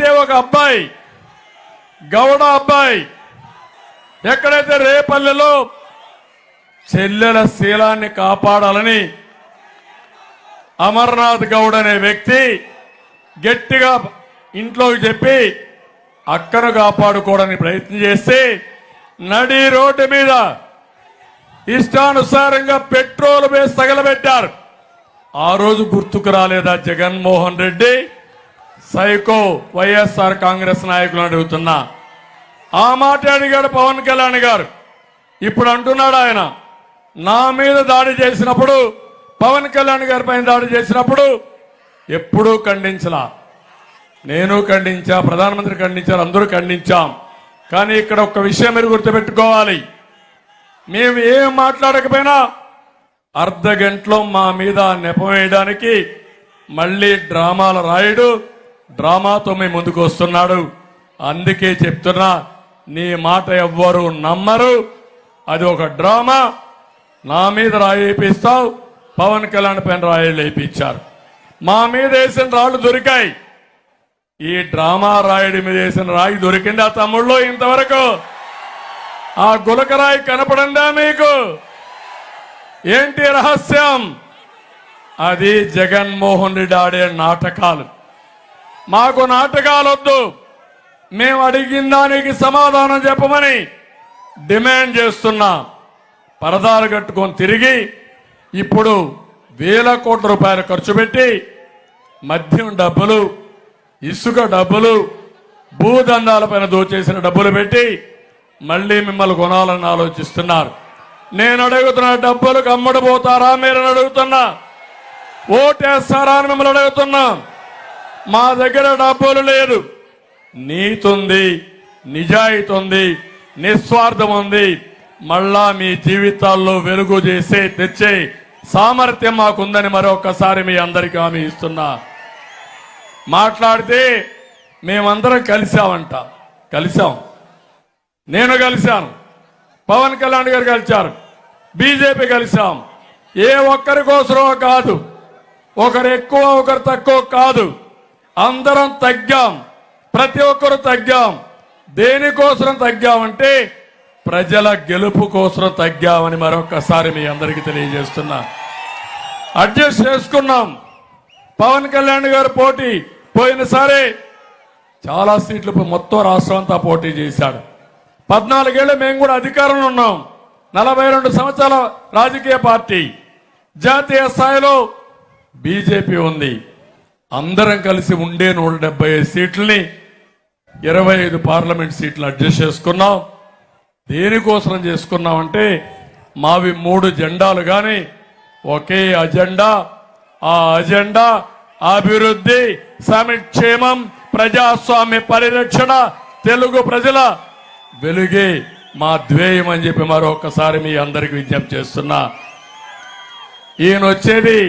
ఏంటి ఒక అబ్బాయి గౌడ అబ్బాయి. ఎక్కడైతే రేపల్లెలో చెల్లెల శీలాన్ని కాపాడాలని అమర్నాథ్ గౌడ్ అనే వ్యక్తి గట్టిగా ఇంట్లోకి చెప్పి అక్కను కాపాడుకోవడానికి ప్రయత్నం చేస్తే నడి రోడ్డు మీద ఇష్టానుసారంగా పెట్రోల్ వేసి తగలబెట్టారు. ఆ రోజు గుర్తుకు రాలేదా జగన్మోహన్ రెడ్డి? సైకో వైఎస్ఆర్ కాంగ్రెస్ నాయకులను అడుగుతున్నా. ఆ మాట అడిగాడు పవన్ కళ్యాణ్ గారు. ఇప్పుడు అంటున్నాడు ఆయన నా మీద దాడి చేసినప్పుడు పవన్ కళ్యాణ్ గారి పైన దాడి చేసినప్పుడు ఎప్పుడూ ఖండించలా. నేను ఖండించా ప్రధానమంత్రి ఖండించారు అందరూ ఖండించాం. కానీ ఇక్కడ ఒక విషయం మీరు గుర్తుపెట్టుకోవాలి. మేము ఏం మాట్లాడకపోయినా అర్ధ గంటలో మా మీద నెపం వేయడానికి మళ్ళీ డ్రామాలు రాయడు డ్రామాతో మీ ముందుకు వస్తున్నాడు. అందుకే చెప్తున్నా నీ మాట ఎవ్వరు నమ్మరు. అది ఒక డ్రామా. నా మీద రాయి వేపిస్తావు. పవన్ కళ్యాణ్ పైన రాయిలు వేయించారు మా మీద వేసిన రాళ్ళు దొరికాయి. ఈ డ్రామా రాయుడి మీద వేసిన రాయి దొరికింది ఆ తమ్ముళ్ళు ఇంతవరకు? ఆ గులకరాయి కనపడందా మీకు? ఏంటి రహస్యం? అది జగన్మోహన్ రెడ్డి ఆడే నాటకాలు. మాకు నాటకాలొద్దు. మేము అడిగిన దానికి సమాధానం చెప్పమని డిమాండ్ చేస్తున్నా. పరదాలు కట్టుకొని తిరిగి ఇప్పుడు వేల కోట్ల రూపాయలు ఖర్చు పెట్టి మద్యం డబ్బులు ఇసుక డబ్బులు భూదందాలపైన దోచేసిన డబ్బులు పెట్టి మళ్ళీ మిమ్మల్ని కొనాలని ఆలోచిస్తున్నారు. నేను అడుగుతున్న డబ్బులు కమ్మడిపోతారా మీరు అడుగుతున్నా. ఓటేస్తారా అని మిమ్మల్ని అడుగుతున్నాం. మా దగ్గర డబ్బులు లేదు. నీతుంది నిజాయితీ ఉంది నిస్వార్థం ఉంది మళ్ళా మీ జీవితాల్లో వెలుగు చేసే తెచ్చే సామర్థ్యం మాకుందని మరొకసారి మీ అందరికీ హామీ ఇస్తున్నా. మాట్లాడితే మేమందరం కలిసామంట కలిసాం నేను కలిశాను. పవన్ కళ్యాణ్ గారు కలిశారు. బీజేపీ కలిశాం. ఏ ఒక్కరి కోసమో కాదు. ఒకరు ఎక్కువ ఒకరు తక్కువ కాదు. అందరం తగ్గాం. ప్రతి ఒక్కరు తగ్గాం. దేనికోసం తగ్గామంటే ప్రజల గెలుపు కోసం తగ్గామని మరొకసారి మీ అందరికీ తెలియజేస్తున్నా. అడ్జస్ట్ చేసుకున్నాం. పవన్ కళ్యాణ్ గారు పోటీ పోయినసారి చాలా సీట్లు మొత్తం రాష్ట్రం అంతా పోటీ చేశాడు. పద్నాలుగేళ్ళు మేము కూడా అధికారంలో ఉన్నాం. నలభై రెండు సంవత్సరాల రాజకీయ పార్టీ. జాతీయ స్థాయిలో బీజేపీ ఉంది. అందరం కలిసి ఉండే నూట డెబ్బై ఐదు సీట్లని ఇరవై ఐదు పార్లమెంట్ సీట్లు అడ్జస్ట్ చేసుకున్నాం. దేనికోసం చేసుకున్నామంటే మావి మూడు జెండాలు కానీ ఒకే అజెండా ఆ అజెండా అభివృద్ధి సంక్షేమం ప్రజాస్వామ్య పరిరక్షణ తెలుగు ప్రజల వెలుగే మా ధ్యేయం అని చెప్పి మరొకసారి మీ అందరికి విజ్ఞప్తి చేస్తున్నా. ఈయన వచ్చేది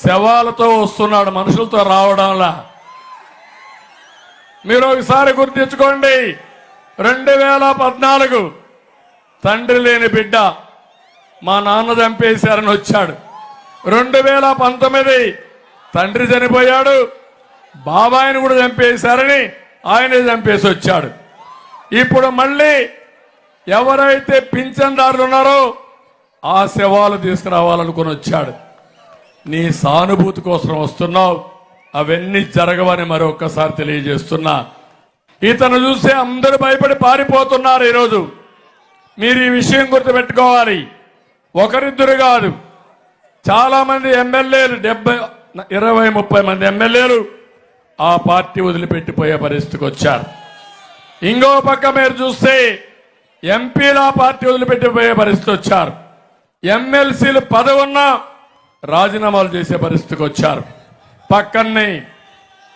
శవాలతో వస్తున్నాడు మనుషులతో రావడంలా. మీరు ఒకసారి గుర్తించుకోండి రెండు వేల పద్నాలుగు తండ్రి లేని బిడ్డ మా నాన్న చంపేశారని వచ్చాడు. రెండు వేల పంతొమ్మిది తండ్రి చనిపోయాడు బాబాయిని కూడా చంపేశారని ఆయనే చంపేసి వచ్చాడు. ఇప్పుడు మళ్ళీ ఎవరైతే పింఛన్దారులు ఉన్నారో ఆ శవాలు తీసుకురావాలనుకుని వచ్చాడు. నీ సానుభూతి కోసం వస్తున్నావు. అవన్నీ జరగవని మరొకసారి తెలియజేస్తున్నా. ఇతను చూస్తే అందరూ భయపడి పారిపోతున్నారు ఈరోజు. మీరు ఈ విషయం గుర్తుపెట్టుకోవాలి. ఒకరిద్దరు కాదు. చాలా మంది ఎమ్మెల్యేలు డెబ్బై ఇరవై ముప్పై మంది ఎమ్మెల్యేలు ఆ పార్టీ వదిలిపెట్టిపోయే పరిస్థితికి వచ్చారు. ఇంకో పక్క మీరు చూస్తే ఎంపీల పార్టీ వదిలిపెట్టిపోయే పరిస్థితి వచ్చారు. ఎమ్మెల్సీలు పదవున్నా రాజీనామాలు చేసే పరిస్థితికి వచ్చారు. పక్కనే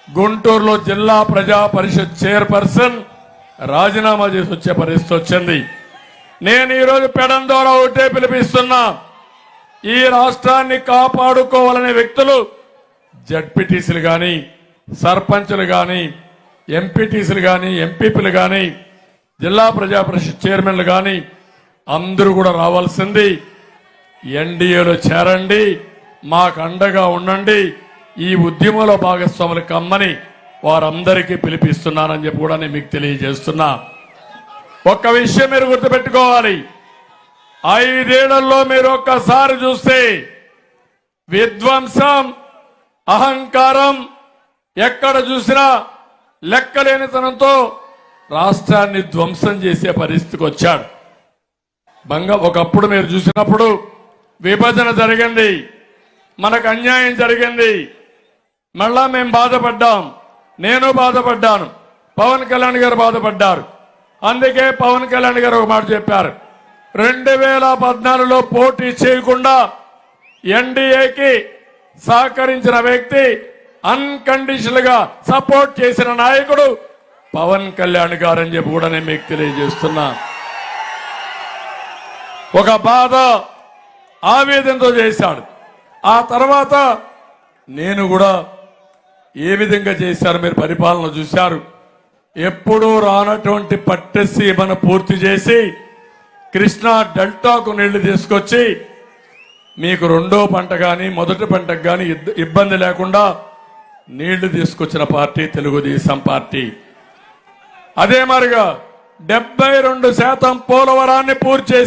గుంటూరులో జిల్లా ప్రజా పరిషత్ చైర్పర్సన్ రాజీనామా చేసి వచ్చే పరిస్థితి వచ్చింది. నేను ఈరోజు పెడం ద్వారా ఒకటే పిలిపిస్తున్నా. ఈ రాష్ట్రాన్ని కాపాడుకోవాలనే వ్యక్తులు జడ్పీటీసీలు కానీ సర్పంచ్లు కానీ ఎంపీటీసీలు కానీ ఎంపీపీలు కానీ జిల్లా ప్రజా పరిషత్ చైర్మన్లు కానీ అందరూ కూడా రావాల్సింది. ఎన్డీఏలో చేరండి. మాకు అండగా ఉండండి. ఈ ఉద్యమంలో భాగస్వాములు కమ్మని వారందరికీ పిలిపిస్తున్నానని చెప్పి కూడా నేను మీకు తెలియజేస్తున్నా. ఒక్క విషయం మీరు గుర్తుపెట్టుకోవాలి. ఐదేళ్ళలో మీరు ఒక్కసారి చూస్తే విధ్వంసం అహంకారం ఎక్కడ చూసినా లెక్కలేనితనంతో రాష్ట్రాన్ని ధ్వంసం చేసే పరిస్థితికి వచ్చాడు. బంగ ఒకప్పుడు మీరు చూసినప్పుడు విభజన జరిగింది. మనకు అన్యాయం జరిగింది. మళ్ళా మేము బాధపడ్డాం. నేను బాధపడ్డాను. పవన్ కళ్యాణ్ గారు బాధపడ్డారు. అందుకే పవన్ కళ్యాణ్ గారు ఒక మాట చెప్పారు. రెండు వేల పద్నాలుగులో పోటీ చేయకుండా ఎన్డీఏకి సహకరించిన వ్యక్తి అన్కండిషనల్గా సపోర్ట్ చేసిన నాయకుడు పవన్ కళ్యాణ్ గారు అని చెప్పి కూడా నేను మీకు తెలియజేస్తున్నా. ఒక బాధ ఆవేదనతో చేశాడు. ఆ తర్వాత నేను కూడా ఏ విధంగా చేశారు మీరు పరిపాలన చూశారు? ఎప్పుడూ రానటువంటి పట్టసీమను పూర్తి చేసి కృష్ణా డెల్టాకు నీళ్ళు తీసుకొచ్చి మీకు రెండో పంట కానీ మొదటి పంటకు కానీ ఇబ్బంది లేకుండా నీళ్ళు తీసుకొచ్చిన పార్టీ తెలుగుదేశం పార్టీ. అదే మరిగా డెబ్బై రెండు శాతం పోలవరాన్ని పూర్తి చేసి